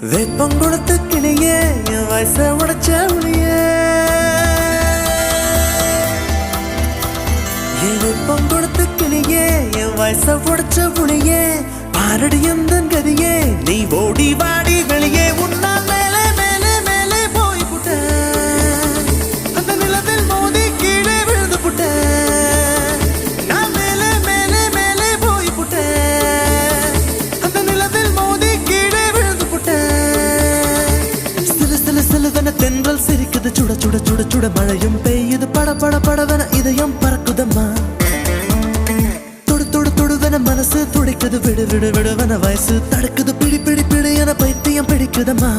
வேப்பம் கொடுத்த கிளியே என் வயச உடைச்ச ஒளிய. என் வெப்பம் கொடுத்த கிளியே என் வயச உடைச்ச புளியே பாரடி எந்த கதியே நீ ஓடி வாடி. சுட மழையும் பெய்யுது. பட பட படவன இதயம் பறக்குதம்மா. தொடு தொடு தொடுவன மனசு துடிக்குது. விடு விடு விடுவன வயசு தடுக்குது. பிடி பிடி பிடி என பைத்தியம் பிடிக்குதம்மா.